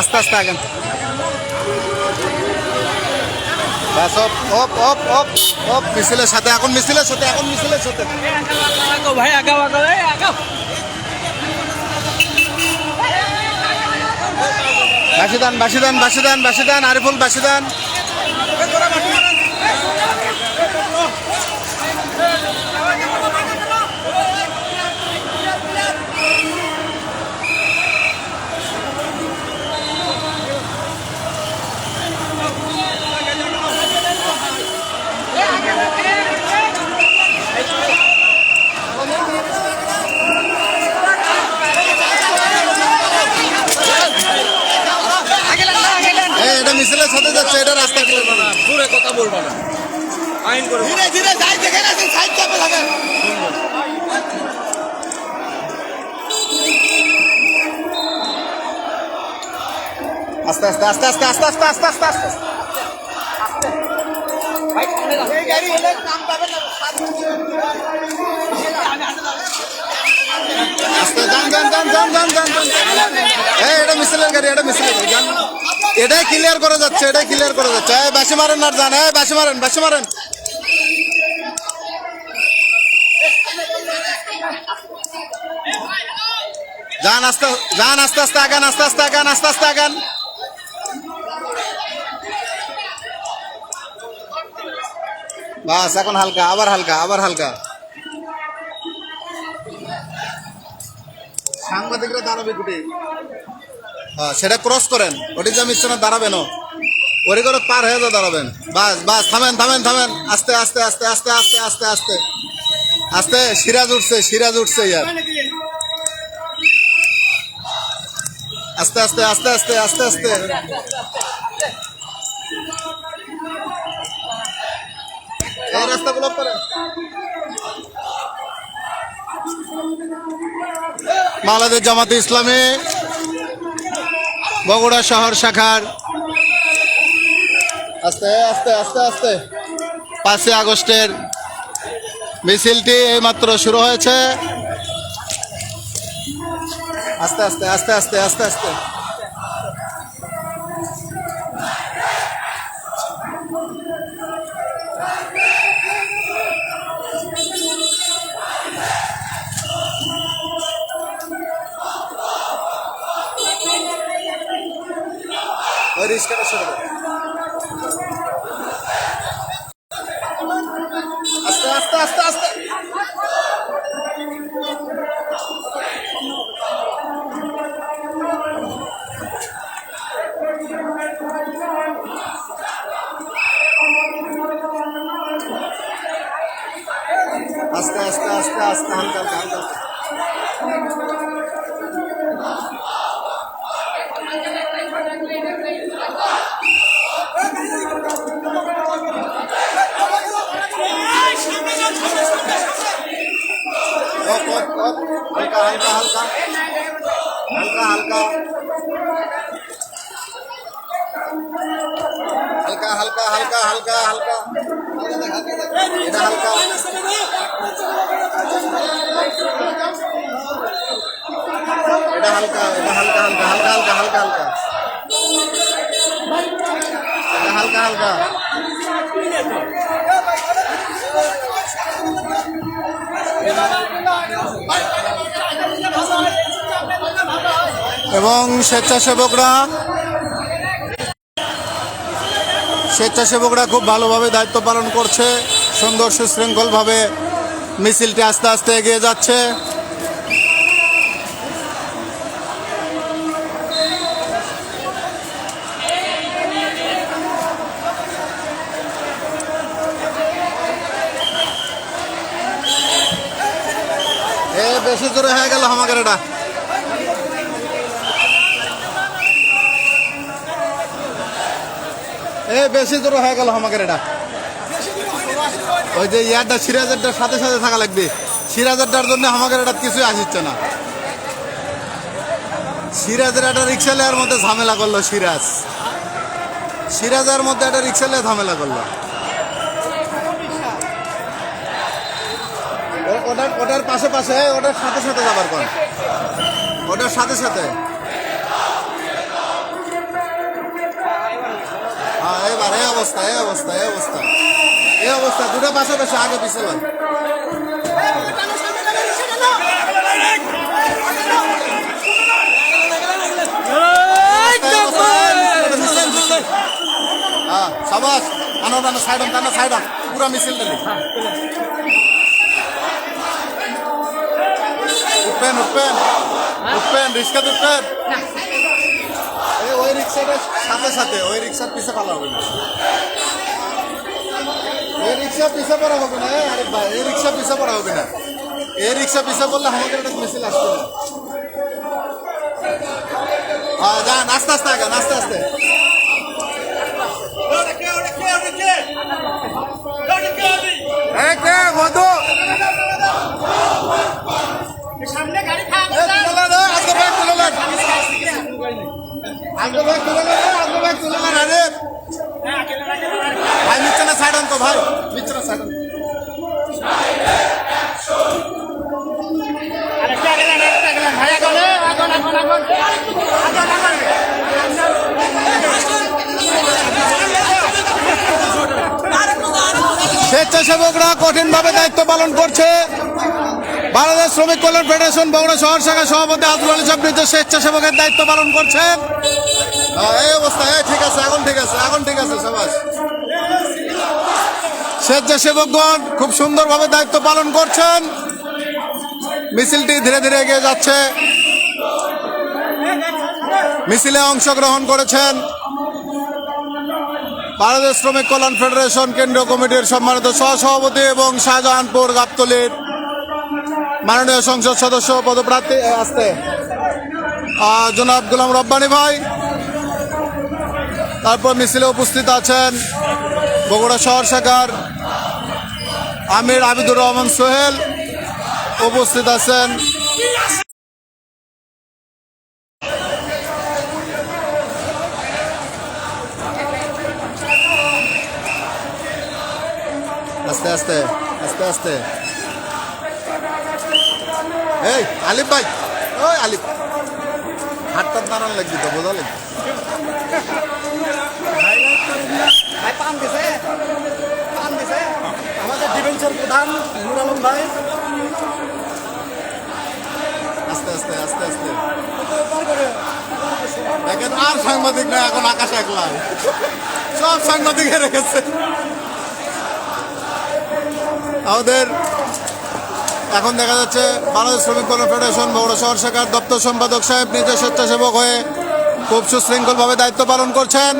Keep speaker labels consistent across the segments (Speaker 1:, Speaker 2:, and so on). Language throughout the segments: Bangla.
Speaker 1: আস্তে আস্তে আগান। অপ অপ অপ অপ অপ মিছিলের সাথে, এখন মিছিলের সাথে, এখন মিছিলের সাথে।
Speaker 2: ভাই আগাও আগাও আগাও
Speaker 1: বাসিদান বাসিদান বাসিদান বাসিদান, আরিফুল, বাসিদান এই, এটা মিছিলের সাথে যাচ্ছে এটা রাস্তা ক্লিয়ার করো।
Speaker 2: দূরে কথা বলব না। আইন করে
Speaker 1: ধীরে ধীরে যাই যেখানে আছেন সাইড চাপে থাকেন আস্তে আস্তে আস্তে আস্তে আস্তে আস্তে আস্তে আস্তে আস্তে। আস্তে যান যান যান যান যান যান এটা মিছিলের গাড়ি এটা মিছিলের গাড়ি এটাই ক্লিয়ার করে যাচ্ছে, এটাই ক্লিয়ার করে যাচ্ছে। এই বাসি মারেন আর যান এই বাসি মারেন বাসি মারেন। যান আস্তে যান আস্তে আস্তে আগান, আস্তে আস্তে আগান, আস্তে আস্তে আগান। বাস, এখন হালকা, আবার হালকা আবার হালকা। সাংবাদিকরা দাঁড়াবে কুটে হ্যাঁ সেটা ক্রস করেন। ওটি যা দাঁড়াবেন ওরে করে পার হয়ে যা দাঁড়াবেন। বাস বাস, থামেন থামেন থামেন। আস্তে আস্তে আস্তে আস্তে আস্তে আস্তে আস্তে। আস্তে, সিরাজ উঠছে সিরাজ উঠছে ইয়ার। আস্তে আস্তে আস্তে আস্তে আস্তে আস্তে। বাংলাদেশ জামাতে ইসলামী বগুড়া শহর শাখার আস্তে আস্তে আস্তে আস্তে। পাঁচই আগস্টের মিছিলটি এইমাত্র শুরু হয়েছে। আস্তে আস্তে আস্তে আস্তে আস্তে আস্তে। রিক্সা শুরু করে হালকা হালকা হালকা হালকা হালকা হালকা এটা হালকা এটা হালকা এটা হালকা হালকা হালকা হালকা হালকা হালকা এটা হালকা হালকা এবং স্বেচ্ছাসেবকরা স্বেচ্ছাসেবকরা খুব ভালোভাবে দায়িত্ব পালন করছে, সুন্দর সুশৃঙ্খলভাবে মিছিলটি আস্তে আস্তে এগিয়ে যাচ্ছে। বেশি জোরে হয়ে গেল আমাদের এটা এ, বেশি জোরে হয়ে গেল আমাকে এটা ওই যে ইয়ারটা সিরাজেরটার সাথে সাথে থাকা লাগবে। সিরাজেরটার জন্য আমাকে এটা কিছুই আসিচ্ছে না। সিরাজের একটা রিক্সা লেয়ার মধ্যে ঝামেলা করল সিরাজ। সিরাজের মধ্যে একটা রিক্সা লিয়ে ঝামেলা করল। ওটার ওটার পাশে পাশে, ওটার সাথে সাথে যাবার কোন ওটার সাথে সাথে। ব্যাপার এ অবস্থা এ অবস্থা এ অবস্থা। এ অবস্থা দুটো পাশাপাশি আগে পিছনে হ্যাঁ, সাবাস আনো টানো সাইডন টানো সাইডন পুরা মিছিল দিলি। উঠবেন উঠবেন। উঠবেন রিস্কাতে উঠবেন। রিক্সাটার সাথে সাথে ওই রিক্সার পিছে পালা হবে না। এই রিক্সা পিছে পড়া হবে না আরে ভাই এই রিক্সা পিছে পড়া হবে না। এই রিক্সা পিছে পড়লে আমাদের একটা মিছিল আসবে না। হ্যাঁ যান আস্তে আস্তে আগান আস্তে আস্তে। মধু আজকে ব্যাগ তুলে নেন, আজকে ব্যাগ তুলে নেন, আরে। ভাই নিচ্ছে না সাইড তো ভাই। নিচ্ছে না সাইড
Speaker 3: আরেকটা গেলেন আরেকটা গেলেন ভাই আগলে আগল আগল আগল আগল আগল
Speaker 1: স্বেচ্ছাসেবকরা কঠিনভাবে দায়িত্ব পালন করছে। বাংলাদেশ শ্রমিক কল্যাণ ফেডারেশন বগুড়া শহর শাখা সভাপতি আলী সাহেব স্বেচ্ছাসেবকের দায়িত্ব পালন করছেন। এই অবস্থা, এই ঠিক আছে, এখন ঠিক আছে, এখন ঠিক আছে স্বেচ্ছাসেবকগণ খুব সুন্দরভাবে দায়িত্ব পালন করছেন। মিছিলটি ধীরে ধীরে এগিয়ে যাচ্ছে। মিছিলে অংশগ্রহণ করেছেন বাংলাদেশ শ্রমিক কল্যাণ ফেডারেশন, কেন্দ্রীয় কমিটির সম্মানিত সহসভাপতি এবং শাহজাহানপুর গাবতলির মাননীয় সংসদ সদস্য পদপ্রার্থী আসতে। জনাব গুলাম রব্বানি ভাই তারপর মিছিলে উপস্থিত আছেন বগুড়া শহর শাখার আমির আবিদুর রহমান সোহেল। উপস্থিত আছেন আস্তে আস্তে আস্তে আস্তে। এই, আলিফ ভাই, ওই আলিফ। হাতটা দাঁড়ান লাগবে তো, বোঝা
Speaker 3: ভাই পান দিছে পান দিছে আমাদের ডিফেন্সের নুর আলম ভাই
Speaker 1: আস্তে আস্তে আস্তে আস্তে। আর সাংবাদিক না এখন আকাশ একলা সব সাংবাদিক রেখেছে। আমাদের এখন দেখা যাচ্ছে, বাংলাদেশ শ্রমিক কল্যাণ ফেডারেশন, বগুড়া শহর শাখার দপ্তর সম্পাদক সাহেব নিজে স্বেচ্ছাসেবক হয়ে খুব সুশৃঙ্খলভাবে দায়িত্ব পালন করছেন।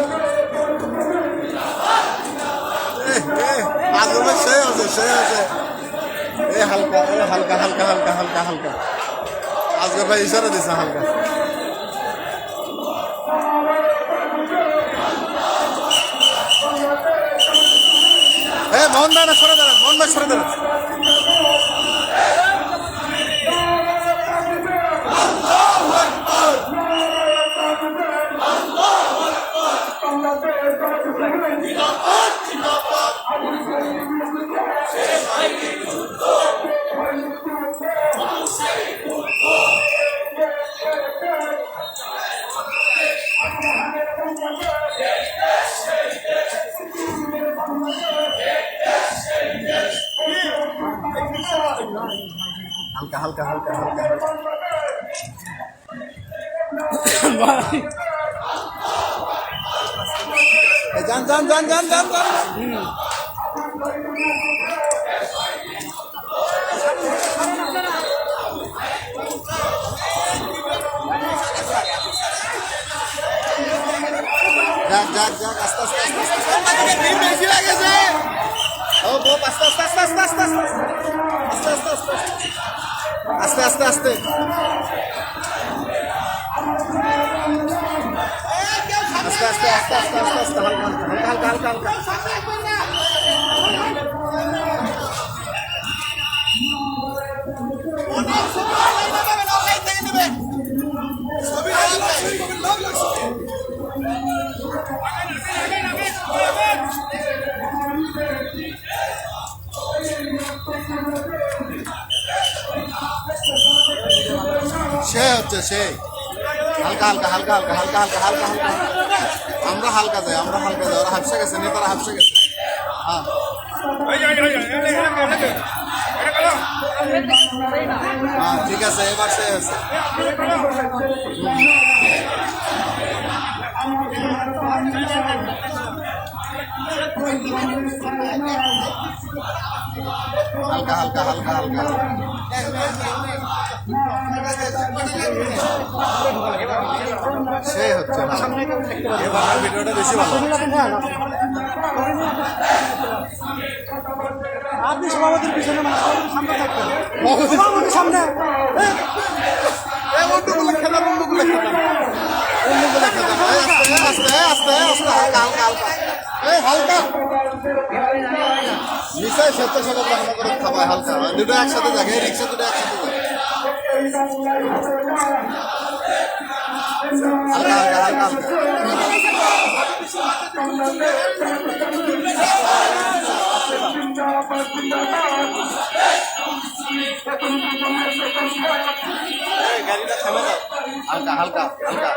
Speaker 1: সে আছে। এ হালকা এ হালকা হালকা হালকা হালকা হালকা। আজকে ভাই ইশারা দিছে হালকা। এ মোহন দাঁড়া সরে দাঁড়ান মোহন দাঁড়া সরে দাঁড়ান। হালকা হালকা হালকা হালকা। হালকা যান যান যান যান যান যান। যাক যাক যাক, আস্তে আস্তে আস্তে আস্তে ভিড় বেশি হয়ে গেছে ও বাপ আস্তে আস্তে আস্তে আস্তে। আস্তে আস্তে আস্তে আস্তে। আস্তে আস্তে আস্তে। আস্তে আস্তে আস্তে আস্তে আস্তে আস্তে হালকা হালকা হালকা হালকা। হালকা সে হচ্ছে সে হালকা হালকা হালকা হালকা হালকা হালকা হালকা হালকা আমরা হালকা যাই আমরা হালকা যাই ওরা হাফসে গেছে নেতারা হাফসে গেছে হ্যাঁ হ্যাঁ ঠিক আছে এবার সে আছে হালকা হালকা হালকা হালকা সে হচ্ছে না। এবার ভিডিওটা বেশি ভালো
Speaker 3: আপনি সভাপতির পিছনে মানে সামনে থাকবেন সভাপতির সামনে
Speaker 1: অন্যগুলো খেলার অন্যগুলো আস্তে আস্তে আস্তে হালকা হালকা হালকা হালকা। সত্য সত্য রান্না করে খাবাই হালকা। দুটো একসাথে থাকে রিক্সা দুটো একসাথে থাকে। হালকা হালকা হালকা। হালকা গাড়িটা থামে দাও হালকা হালকা হালকা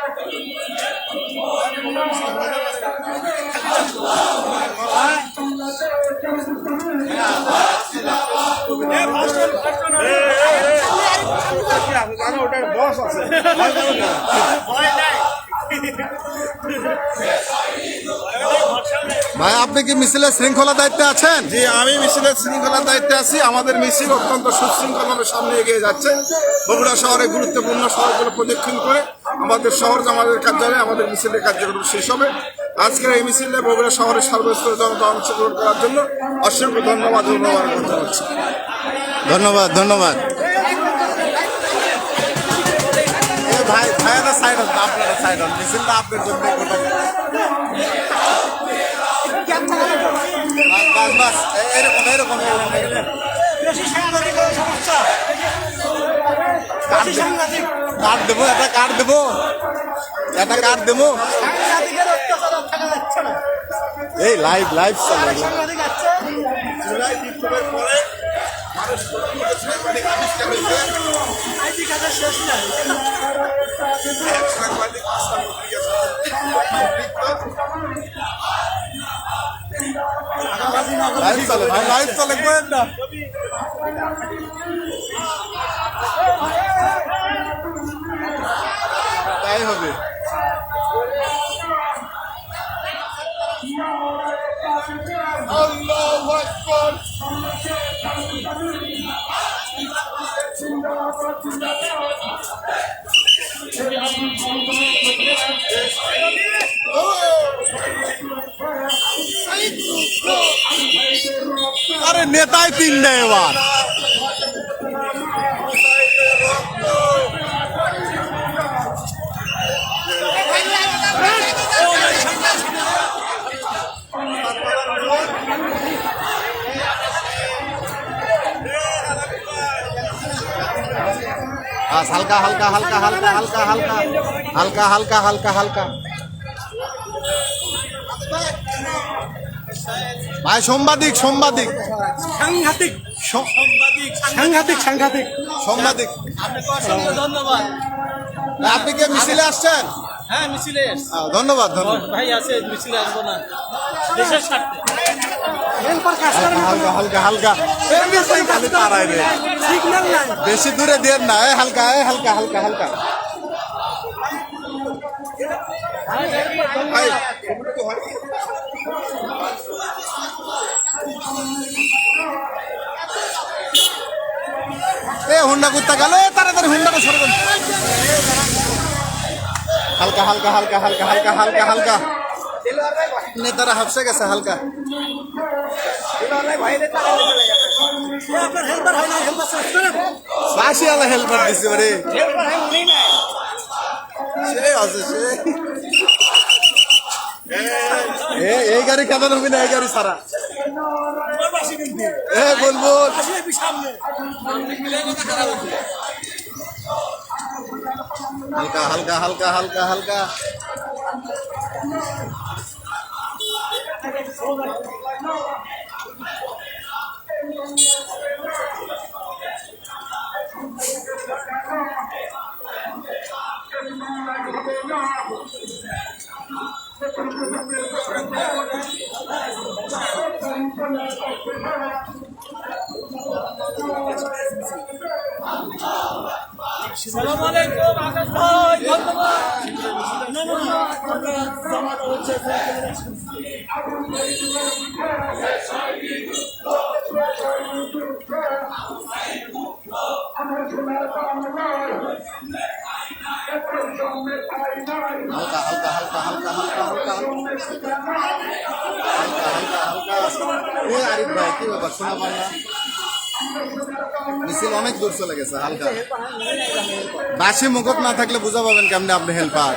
Speaker 1: ওটার বস আছে। ভাই আপনি কি মিছিলের শৃঙ্খলা দায়িত্বে আছেন?
Speaker 4: জি আমি মিছিলের শৃঙ্খলার দায়িত্বে আছি। আমাদের মিছিল অত্যন্ত সুশৃঙ্খলভাবে সামনে এগিয়ে যাচ্ছে। বগুড়া শহরে গুরুত্বপূর্ণ শহরগুলো প্রদক্ষিণ করে আমাদের শহর আমাদের কার্যালয়ে আমাদের মিছিলের কার্যক্রম শেষ হবে। আজকের এই মিছিলে বগুড়া শহরের সর্বস্তর জনতা অংশগ্রহণ করার জন্য অসংখ্য ধন্যবাদ
Speaker 1: ধন্যবাদ ধন্যবাদ। ভাইয়াটা সাইড হন আপনারা সাইড হন মিছিলটা আপনার জন্য বাস বাস এরকম এরকম কার্ড দেবো একটা কার্ড দেবো। একটা কার্ড দেবো। এই লাইভ লাইভ
Speaker 4: মানুষ
Speaker 3: শেষ নাই।
Speaker 1: লাইভ চলে ভাই লাইভ চলে না তাই হবে। আরে নেতাই তিনটে এবার আস হালকা হালকা হালকা হালকা হালকা হালকা হালকা হালকা হালকা ভাই সাংবাদিক সাংবাদিক।
Speaker 3: সাংঘাতিক। সাংঘাতিক সাংঘাতিক
Speaker 1: সাংবাদিক।
Speaker 2: আপনাকে অসংখ্য ধন্যবাদ।
Speaker 1: আপনি কি মিছিলে আসছেন?
Speaker 2: হ্যাঁ মিছিলে
Speaker 1: ধন্যবাদ ধন্যবাদ।
Speaker 2: ভাই আছে মিছিলে আসব না। দেশের স্বার্থে।
Speaker 3: হেল্পার কাজ করে না
Speaker 1: হালকা হালকা। হালকা খালি তারাই রে। বেশি দূরে দেন না এ হালকা এ হালকা হালকা হালকা। হুন্ডা কুত্তা গেল তাড়াতাড়ি হুন্ডাটা সরবেন হালকা হালকা হালকা হালকা হালকা হালকা হালকা। নেতারা হাফসে গেছে, হালকা। বাসি আলা দিছে রে সে এই গাড়ি কেন হবে না, এই গাড়ি সারা এ বলব
Speaker 3: সামনে।
Speaker 1: হালকা হালকা হালকা হালকা হালকা।
Speaker 2: সালাম আলাইকুম আকাশ ভাই ধন্যবাদ
Speaker 1: হালকা হালকা হালকা হালকা হালকা হালকা হালকা হালকা হালকা এ আরিফ মিছিল অনেক দূর চলে গেছে হালকা। বাসি মুখত না থাকলে বুঝা পাবেন কেমনে আপনি হেল্পার।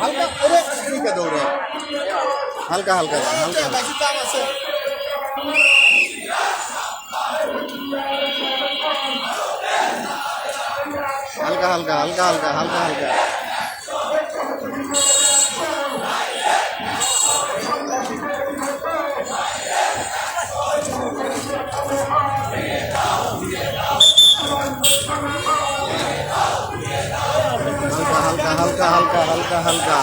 Speaker 1: হালকা হালকা দৌড়ে হালকা হালকা হালকা হালকা হালকা হালকা হালকা। হালকা হালকা হালকা হালকা।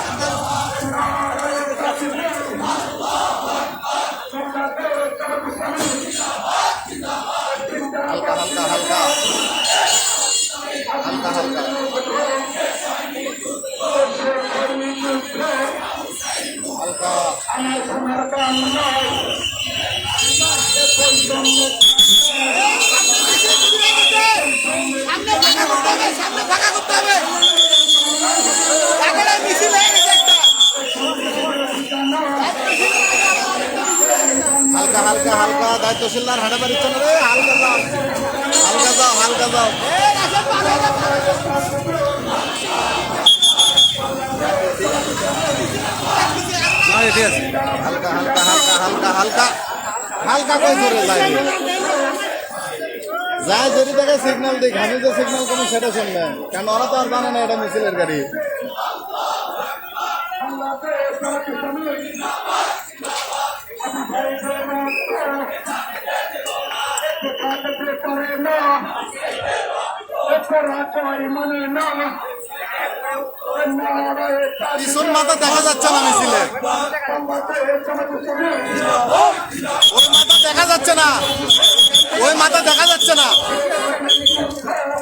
Speaker 1: হালকা হালকা হালকা। হালকা হালকা। হালকা। হালকা হালকা হালকা হালকা হালকা হালকা হালকা দায়িত্বশীলদার হাঁটা রে। হালকা যাও হালকা যাও হালকা যাও। হালকা হালকা হালকা হালকা হালকা। হালকা করে ধরে যায় যায় যদি দেখে সিগন্যাল দিক। আমি যে সিগন্যাল তুমি সেটা শুনবেন কারণ ওরা তো আর জানে না এটা মিছিলের গাড়ি। পিছন মাথা দেখা যাচ্ছে না মিছিলে। ওই মাথা দেখা যাচ্ছে না। ওই মাথা দেখা যাচ্ছে না।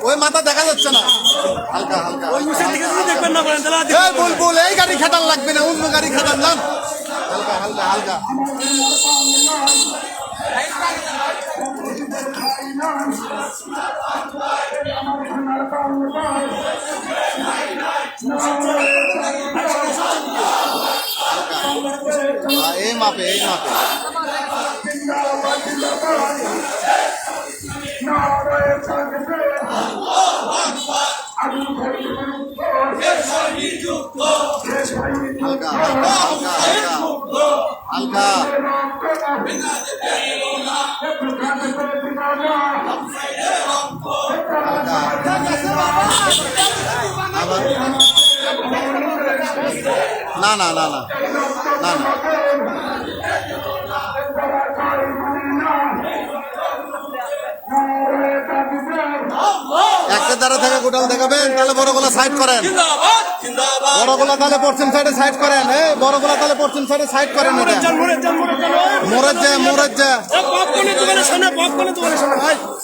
Speaker 1: ওই মাথা দেখা যাচ্ছে না। হালকা হালকা।
Speaker 2: দেখবেন না বলেন তাহলে
Speaker 1: এই বুলবুল এই গাড়ি খাটার লাগবে না অন্য গাড়ি খাটার যান হালকা হালকা হালকা। হ্যাঁ, এই মাপে এই মাপে। হালকা হালকা হালকা। হালকা না না না না না না। একটা দ্বারা থেকে গোটাল দেখাবেন তাহলে বড় গোলা সাইড করেন বড় গোলা তাহলে পশ্চিম সাইডে সাইড করেন এই বড় গোলা তাহলে পশ্চিম সাইডে সাইড করেন মোড়ের যে মোড়ের যে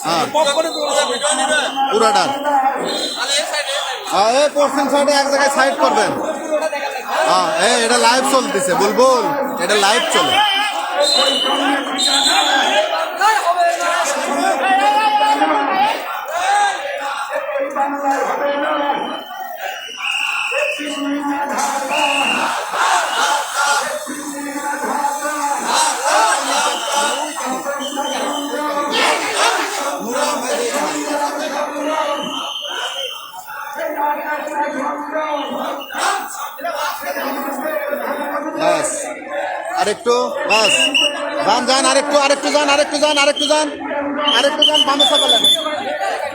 Speaker 1: হ্যাঁ হ্যাঁ এই পশ্চিম সাইডে এক জায়গায় সাইড করবেন হ্যাঁ এটা লাইভ চলতেছে বুলবুল এটা লাইভ চলে বাস। আরেকটু, বাস। যান যান, আরেকটু আরেকটু যান আরেকটু যান আরেকটু যান। আরেকটু যান, বামে চাপালেন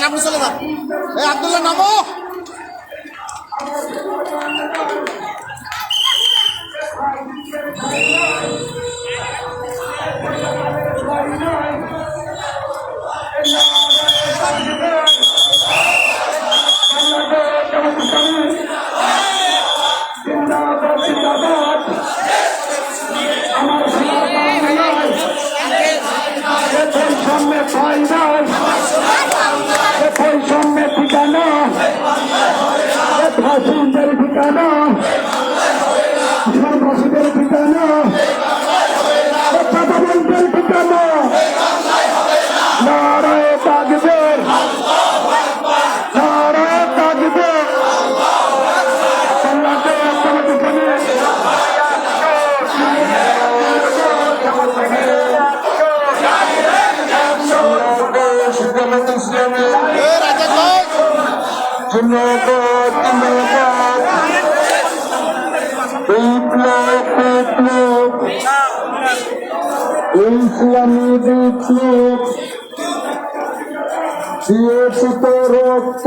Speaker 1: যান আপনি চলে যান। এই আব্দুল্লাহ নামো।
Speaker 3: বৈষম্যে ঠিকানা সন্ত্রাসীদের ঠিকানা চাঁদাবন্দের ঠিকানা নারায় তাকবীর নারায়
Speaker 1: এই রাজা
Speaker 3: ইসলামী বিপ্লব রক্ত